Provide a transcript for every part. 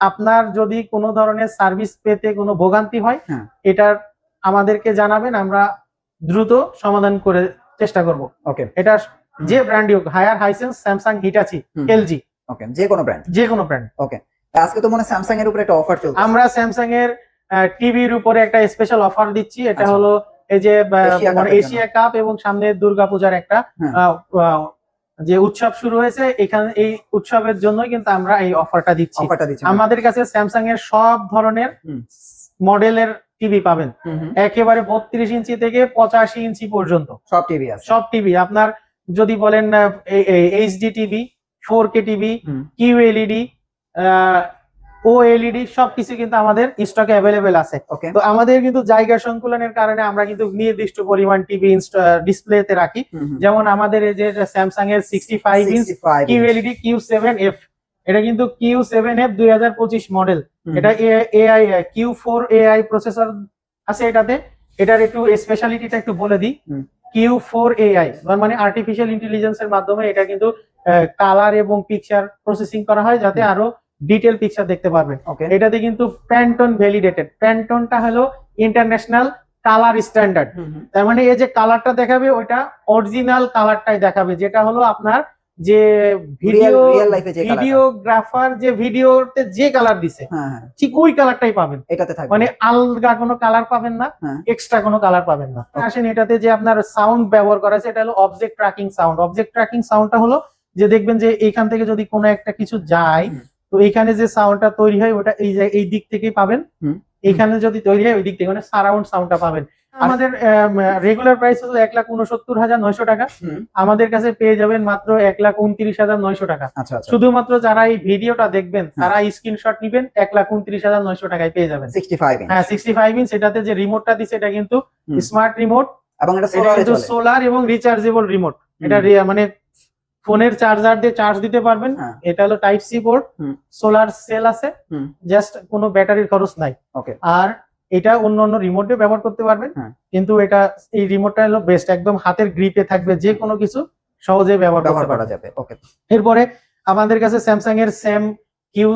আপনার যদি কোনো ধরনের সার্ভিস পেতে কোনো ভোগান্তি হয় হ্যাঁ। এটার আমাদেরকে জানাবেন আমরা দ্রুত সমাধান করে চেষ্টা করব। ওকে। এটা যে ব্র্যান্ড হোক Haier Hisense Samsung Hitachi. LG okay যে কোনো ব্র্যান্ড যে কোনো ব্র্যান্ড ওকে। আজকে তো মনে হয় স্যামসাং এর উপরে একটা অফার চলছে আমরা স্যামসাং এর টিভির উপরে একটা স্পেশাল অফার দিচ্ছি। এটা আচ্ছা। হলো এই যে এশিয়া মানে এশিয়া কাপ এবং সামনে দুর্গাপূজার একটা হ্যাঁ। যে উৎসব শুরু হয়েছে এখানে এই উৎসবের জন্য কিন্তু আমরা এই অফারটা দিচ্ছি। অফারটা দিচ্ছি আমাদের কাছে স্যামসাং এর সব ধরনের মডেলের টিভি পাবেন। একেবারে বত্রিশ ইঞ্চি থেকে পঁচাশি ইঞ্চি পর্যন্ত। সব টিভি আছে। সব টিভি আপনার যদি বলেন HD TV four K TV. Q LED ও এলইডি সবকিছু কিন্তু আমাদের স্টকে অ্যাভেলেবেল আছে। ওকে তো আমাদের কিন্তু জায়গা সংকুলনের কারণে আমরা কিন্তু নির্দিষ্ট পরিমাণ টিভি ডিসপ্লেতে রাখি। যেমন আমাদের এই যে স্যামসাং এর sixty five inch Q LED Q seven F এটা কিন্তু কিউ সেভেন এফ দুই হাজার পঁচিশ মডেল এটা AI Q four AI processor আছে এটাতে। এটার একটু স্পেশালিটিটা একটু বলে দিই। কিউ ফোর এআই মানে আর্টিফিশিয়াল ইন্টেলিজেন্স এর মাধ্যমে এটা কিন্তু কালার এবং পিকচার প্রসেসিং করা হয় যাতে আরও ডিটেল পিকচার দেখতে পারবেন। ওকে এটাতে কিন্তু প্যান্টন ভ্যালিডেটেড প্যান্টনটা হলো ইন্টারন্যাশনাল কালার স্ট্যান্ডার্ড তার মানে এই যে কালারটা দেখাবে ওইটা অরিজিনাল কালারটাই দেখাবে। যেটা হলো আপনার যে ভিডিও। ভিডিওগ্রাফার যে ভিডিওতে যে কালার দিছে হ্যাঁ হ্যাঁ। ঠিক ওই কালারটাই পাবেন। এটাতে থাকবে। মানে আলগা কোনো কালার পাবেন না হ্যাঁ। এক্সট্রা কোনো কালার পাবেন না. আসেন এটাতে যে আপনার সাউন্ড ব্যবহার করা আছে এটা হলো object tracking sound object tracking সাউন্ডটা হলো যে দেখবেন যে এইখান থেকে যদি কোনো একটা কিছু যায়। তো এইখানে যে সাউন্ডটা তৈরি হয় ওটা এই যে- এই দিক থেকেই পাবেন। হুম। এইখানে যদি তৈরি হয় ওই দিক থেকে মানে সারাউন্ড সাউন্ডটা পাবেন। আমাদের রেগুলার প্রাইস হলো এক লাখ উনসত্তর হাজার নয়শো টাকা। আমাদের কাছে পেয়ে যাবেন মাত্র এক লাখ উনত্রিশ হাজার নয়শো টাকা। আচ্ছা আচ্ছা। শুধুমাত্র যারা এই ভিডিওটা দেখবেন তারা স্ক্রিনশট নিবেন এক লাখ উনত্রিশ হাজার নয়শো টাকায় পেয়ে যাবেন। 65 ইঞ্চ হ্যাঁ সিক্সটি ফাইভ ইঞ্চ এটাতে যে রিমোটটা দিচ্ছে এটা কিন্তু স্মার্ট রিমোট এবং সোলার এবং রিচার্জেবল রিমোট এটা মানে ফোনের চার্জার দিয়ে চার্জ দিতে পারবেন। হ্যাঁ। এটা হলো type C board solar cell আছে। জাস্ট কোনো ব্যাটারির খরচ নাই। ওকে আর এটা অন্য অন্য রিমোট রিমোটে ব্যবহার করতে পারবেন। হ্যাঁ। কিন্তু এটা এই রিমোটটা হলো বেস্ট একদম হাতের গ্রিপে থাকবে। যে কোনো কিছু সহজে ব্যবহার করা যাবে। ওকে এরপরে আমাদের কাছে স্যামসাং এর সেম কিউ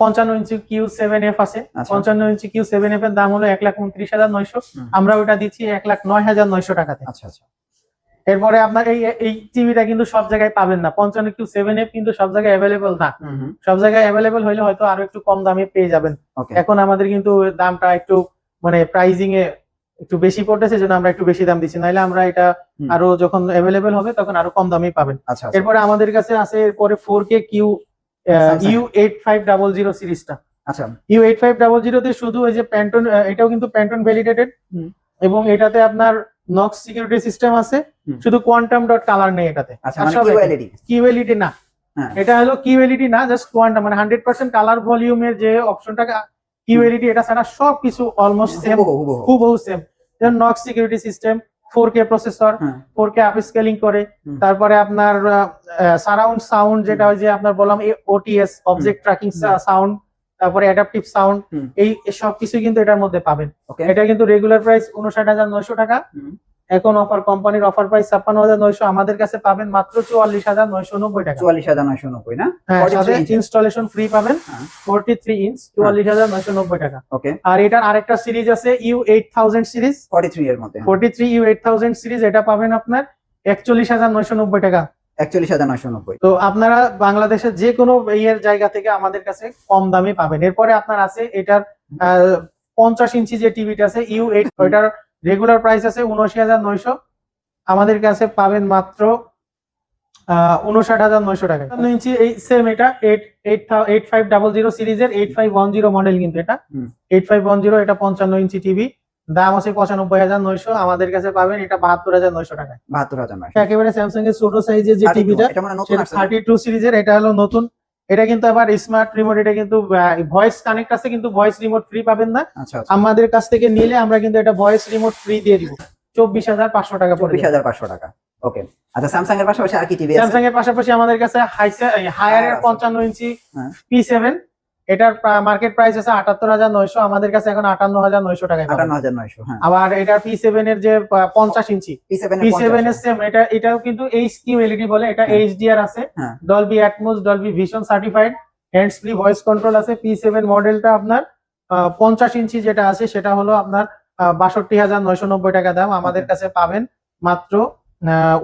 পঞ্চান্ন ইঞ্চি কিউ সেভেন এফ আছে। আচ্ছা। পঞ্চান্ন ইঞ্চি কিউ সেভেন এফ এর দাম হলো এক লাখ উনত্রিশ হাজার নয়শো। আমরা ওটা দিচ্ছি এক লাখ নয় হাজার নয়শো টাকাতে। আচ্ছা আচ্ছা। এরপরে আপনার এই এই টিভিটা কিন্তু সব জায়গায় পাবেন না। পঞ্চান্ন কিউ সেভেন এফ কিন্তু সব জায়গায় অ্যাভেলেবল না। সব জায়গায় অ্যাভেলেবল হলে হয়তো আরও একটু কম দামে পেয়ে যাবেন। এখন আমাদের কিন্তু দামটা একটু মানে প্রাইজিং এ একটু বেশি পড়তেছে জন্য আমরা একটু বেশি দাম দিচ্ছি। নাহলে আমরা এটা আরও যখন অ্যাভেলেবল হবে তখন আরও কম দামেই পাবেন। আচ্ছা আচ্ছা। এরপরে আমাদের কাছে আছে এরপরে four K Q. U eight five double zero সিরিজটা। আচ্ছা। ইউ এইট ফাইভ ডাবল জিরোতে শুধু ওই যে প্যান্টন এটাও কিন্তু প্যান্টন ভ্যালিডেটেড। এবং এটাতে আপনার নক্স সিকিউরিটি সিস্টেম আছে শুধু কোয়ান্টাম ডট কালার নেই এটাতে। আচ্ছা মানে কিউএলইডি না। হ্যাঁ। এটা হলো কিউএলইডি না জাস্ট কোয়ান্টাম মানে হান্ড্রেড পার্সেন্ট কালার ভলিউমের যে অপশনটা কিউএলইডি এটা ছাড়া সব কিছু অলমোস্ট সেম হুবহু হুবহু। সেম যেমন Knox security system four K processor four K upscaling করে তারপরে আপনার সারাউন্ড সাউন্ড যেটা ওই যে আপনার বললাম ওটিএস অবজেক্ট ট্র্যাকিং সাউন্ড তারপরে অ্যাডাপটিভ সাউন্ড এই সব কিছু কিন্তু এটার মধ্যে পাবেন। এটা কিন্তু রেগুলার প্রাইস উনষাট হাজার নয়শো টাকা। এখন অফার কোম্পানির অফার প্রাইস ছাপ্পান্ন হাজার নয়শো আমাদের কাছে পাবেন মাত্র চুয়াল্লিশ হাজার নয়শো নব্বই টাকা। চুয়াল্লিশ হাজার নয়শো নব্বই না? হ্যাঁ 43 সাথে ইনস্টলেশন ফ্রি পাবেন হ্যাঁ। ফোরটি থ্রি ইঞ্চ চুয়াল্লিশ হাজার নয়শো নব্বই টাকা। ওকে আর এটার আরেকটা সিরিজ আছে U eight thousand series forty three এর মধ্যে। Forty three U eight thousand series এটা পাবেন আপনার একচল্লিশ হাজার নয়শো নব্বই টাকা। একচল্লিশ হাজার নয়শো নব্বই। তো আপনারা বাংলাদেশের যে কোনো ইয়ের জায়গা থেকে আমাদের কাছে কম দামে পাবেন। এরপরে আপনার আছে এটার পঞ্চাশ ইঞ্চি যে টিভিটা আছে ইউ এইট ওইটার রেগুলার প্রাইস আছে উনআশি হাজার নয়শো। আমাদের কাছে পাবেন মাত্র উনষাট হাজার নয়শো টাকা। ইঞ্চি এই সেম এটা eight eight eight five double zero সিরিজের eight five one zero model কিন্তু এটা। এইট ফাইভ ওয়ান জিরো এটা পঞ্চান্ন ইঞ্চি টিভি। দাম আছে পঁচানব্বই হাজার নয়শো আমাদের কাছে পাবেন এটা বাহাত্তর হাজার নয়শো টাকা বাহাত্তর হাজার একেবারে স্যামসাং এর ছোট সাইজের যে টিভিটা থার্টি টু সিরিজের এটা হলো নতুন। এটা কিন্তু আবার স্মার্ট রিমোট এটা কিন্তু ভয়েস কানেক্ট আছে কিন্তু ভয়েস রিমোট ফ্রি পাবেন না। আচ্ছা আচ্ছা। আমাদের কাছ থেকে নিলে আমরা কিন্তু এটা ভয়েস রিমোট ফ্রি দিয়ে দিব। চব্বিশ হাজার পাঁচশো টাকা চব্বিশ হাজার পাঁচশো টাকা। ওকে আচ্ছা স্যামসাং এর পাশাপাশি আর কি টিভি স্যামসাং এর পাশাপাশি আমাদের কাছে হায়ার এর পঞ্চান্ন ইঞ্চি। পি সেভেন এটার মার্কেট প্রাইস আছে আটাত্তর হাজার নয়শো আমাদের কাছে এখন আটান্ন হাজার নয়শো টাকা আটান্ন হাজার নয়শো হ্যাঁ। আবার এটার পি সেভেন এর যে পঞ্চাশ ইঞ্চি পি সেভেন এর সেম এটা এটাও কিন্তু এইচ কিউ এলইডি বলে এটা। এইচডিআর আছে হ্যাঁ। Dolby Atmos Dolby Vision certified hands free voice control আছে পি সেভেন মডেলটা আপনার পঞ্চাশ ইঞ্চি যেটা আছে সেটা হলো আপনার বাষট্টি হাজার নয়শো নব্বই টাকা দাম আমাদের কাছে পাবেন মাত্র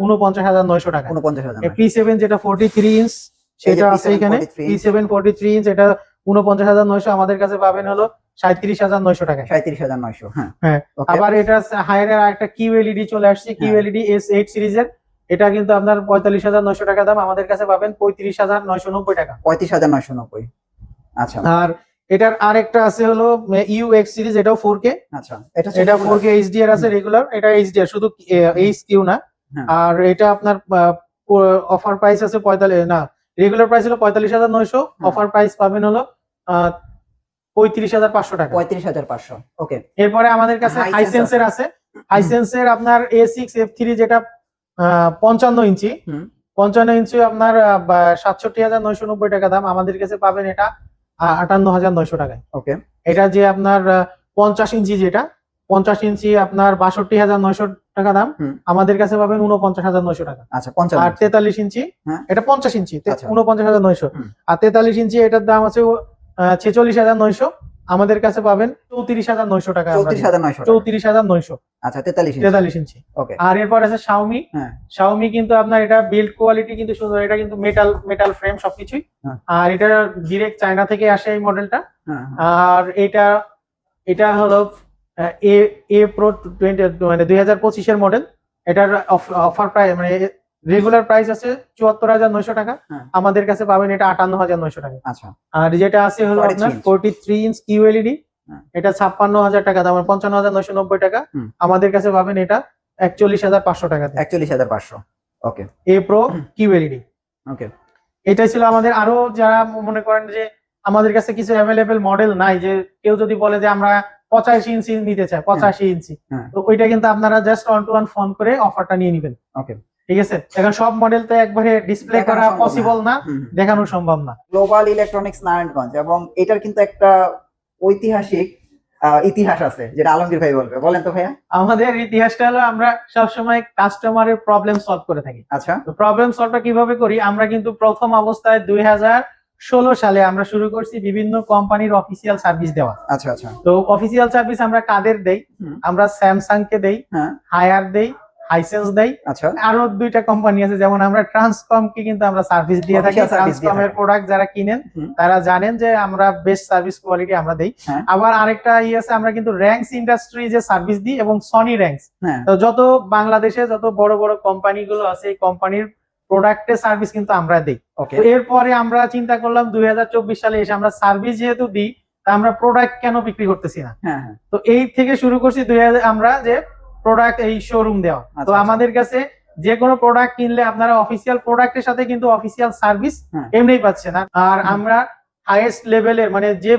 উনপঞ্চাশ হাজার নয়শো টাকা। উনপঞ্চাশ হাজার পি সেভেন যেটা ফোর্টি থ্রি ইঞ্চ সেটা আছে এখানে P seven forty three inch এটা উনপঞ্চাশ হাজার নয়শো আমাদের কাছে পাবেন হলো সাঁত্রিশ হাজার নয়শো টাকা সাঁত্রিশ হাজার নয়শো হ্যাঁ। হ্যাঁ, আবার এটা হায়ার একটা কিউ এলইডি চলে আসছে কিউ হ্যাঁ। এলইডি এস এইট সিরিজের। এটা কিন্তু আপনার পঁয়তাল্লিশ হাজার নয়শো টাকা দাম আমাদের কাছে পাবেন পঁয়ত্রিশ হাজার নয়শো নব্বই টাকা। পঁয়ত্রিশ হাজার নয়শো নব্বই। আচ্ছা। আর এটার আরেকটা আছে হলো ইউ এক্স সিরিজ এটাও ফোর কে আচ্ছা এটা এটা ফোর কে এইচডিআর আছে রেগুলার এটা এইচডিআর শুধু এইচ কিউ না। হ্যাঁ। আর এটা আপনার অফার প্রাইস আছে পঁয়তাল্লিশ না রেগুলার প্রাইস হলো পঁয়তাল্লিশ হাজার নয়শো হ্যাঁ। অফার প্রাইস পাবেন হলো পঁয়ত্রিশ হাজার পাঁচশো টাকা। পঁয়ত্রিশ হাজার পাঁচশো। ওকে এরপরে আমাদের কাছে হাইসেন্সের আছে। হাইসেন্সের আপনার এ সিক্স এফ থ্রি যেটা পঞ্চান্ন ইঞ্চি। পঞ্চান্ন ইঞ্চি আপনার সাতষট্টি হাজার নয়শো নব্বই টাকা দাম। আমাদের কাছে পাবেন এটা আটান্ন হাজার নয়শো টাকায়। ওকে এটা যে আপনার পঞ্চাশ ইঞ্চি যেটা পঞ্চাশ ইঞ্চি আপনার বাষট্টি হাজার নয়শো টাকা দাম। আমাদের কাছে পাবেন উনপঞ্চাশ হাজার নয়শো টাকা। আচ্ছা আর তেতাল্লিশ ইঞ্চি হ্যাঁ। এটা পঞ্চাশ ইঞ্চি তে- আচ্ছা। উনপঞ্চাশ হাজার নয়শো। আর তেতাল্লিশ ইঞ্চি এটার দাম আছে ছেচল্লিশ হাজার নয়শো আমাদের কাছে পাবেন চৌত্রিশ হাজার নয়শো টাকা চৌত্রিশ হাজার নয়শো চৌত্রিশ হাজার নয়শো। আচ্ছা তেতাল্লিশ তেতাল্লিশ ইঞ্চি। ওকে আর এরপর আছে শাওমি হ্যাঁ। শাওমি কিন্তু আপনার এটা বিল্ড কোয়ালিটি কিন্তু সুন্দর এটা কিন্তু মেটাল মেটাল ফ্রেম সবকিছুই। হ্যাঁ। আর এটা ডিরেক্ট চায়না থেকে আসে এই মডেলটা হ্যাঁ আর এটা এটা হলো এ এ প্রো টোয়েন্টি মানে দুই হাজার পঁচিশের মডেল এটার অফার প্রায় মানে রেগুলার প্রাইস আছে চুয়াত্তর হাজার নয়শো টাকা। হ্যাঁ। আমাদের কাছে পাবেন এটা আটান্ন হাজার নয়শো টাকা। আচ্ছা। আর যেটা আছে হলো আপনার। Forty three inch Q LED হ্যাঁ। এটা ছাপ্পান্ন হাজার টাকা দাম পঞ্চান্ন হাজার নয়শো নব্বই টাকা। আমাদের কাছে পাবেন এটা একচল্লিশ হাজার পাঁচশো টাকা একচল্লিশ হাজার পাঁচশো। Okay. A pro QLED okay. এটাই ছিল আমাদের আরও যারা মনে করেন যে আমাদের কাছে কিছু অ্যাভেলেবেল মডেল নাই যে কেউ যদি বলে যে আমরা পঁচাশি ইঞ্চি নিতে চাই পঁচাশি ইঞ্চি হ্যাঁ। তো ওইটা কিন্তু আপনারা just one two one phone করে অফারটা নিয়ে নেবেন। ওকে। ঠিক আছে? এখন সব মডেল তো একবারে ডিসপ্লে করা। পসিবল না। দেখানো সম্ভব না। গ্লোবাল ইলেকট্রনিক্স নারায়ণগঞ্জ এবং এটার কিন্তু একটা ঐতিহাসিক ইতিহাস আছে যেটা আলমগীর ভাই বলবে। বলেন তো ভাইয়া। আমাদের ইতিহাসটা হলো আমরা সবসময় কাস্টমারের প্রবলেম সলভ করে থাকি। আচ্ছা। তো প্রবলেম সলভটা কীভাবে করি? আমরা কিন্তু প্রথম অবস্থায় দুই হাজার ষোলো সালে আমরা শুরু করছি বিভিন্ন কোম্পানির অফিসিয়াল সার্ভিস দেওয়া। আচ্ছা আচ্ছা। তো অফিসিয়াল সার্ভিস আমরা কাদের দেই। আমরা স্যামসাং কে দেই হ্যাঁ। হায়ার দেই হাইসেন্স দেই। আচ্ছা। আরও দুইটা কোম্পানি আছে যেমন আমরা ট্রান্সকম কে কিন্তু আমরা সার্ভিস দিয়ে থাকি। ট্রান্সকমের প্রোডাক্ট যারা কিনেন তারা জানেন যে আমরা বেস্ট সার্ভিস কোয়ালিটি আমরা দেই। হ্যাঁ। আবার আরেকটা ইয়ে আছে আমরা কিন্তু র্যাঙ্কস ইন্ডাস্ট্রি যে সার্ভিস দিই এবং সনি র্যাঙ্কস তো যত বাংলাদেশে যত বড় বড় কোম্পানি গুলো আছে এই কোম্পানির প্রোডাক্টের সার্ভিস কিন্তু আমরা দিই। ওকে তো এরপরে আমরা চিন্তা করলাম দুই হাজার চব্বিশ সালে এসে আমরা সার্ভিস যেহেতু দিই তা আমরা প্রোডাক্ট কেন বিক্রি করতেছি না? হ্যাঁ হ্যাঁ। তো এই থেকে শুরু করছি দুই হাজার আমরা যে প্রোডাক্ট এই শোরুম দেওয়া। আচ্ছা, তো আচ্ছা। আমাদের কাছে যে কোনো প্রোডাক্ট কিনলে আপনারা অফিসিয়াল প্রোডাক্টের সাথে কিন্তু অফিসিয়াল সার্ভিস এমনি এমনিই পাচ্ছেন। আর- আর আমরা হাইয়েস্ট লেভেলের মানে যে